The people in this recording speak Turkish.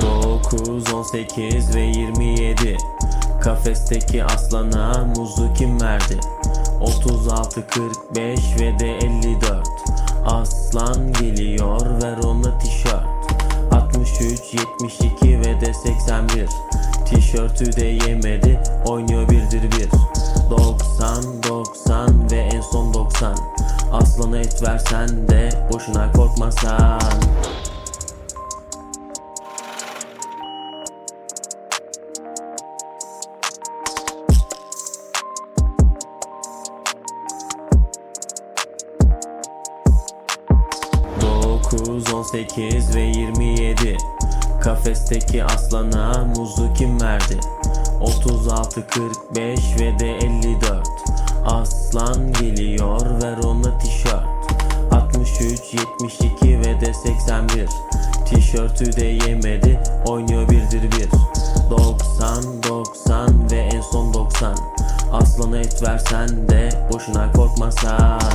9, 18 ve 27 Kafesteki aslana muzu kim verdi? 36, 45 ve de 54 Aslan geliyor ver ona tişört. 63, 72 ve de 81 Tişörtü de yemedi oynuyor birdir bir. 90, son 90 Aslana et versen de boşuna korkmasan. Dokuz, on sekiz ve 27 Kafesteki aslana muzu kim verdi? 36, 45 ve de 54 Aslan 72 ve de 81 Tişörtü de yemedi oynuyor birdir bir 90, 90 ve en son 90 Aslana et versen de boşuna korkmasan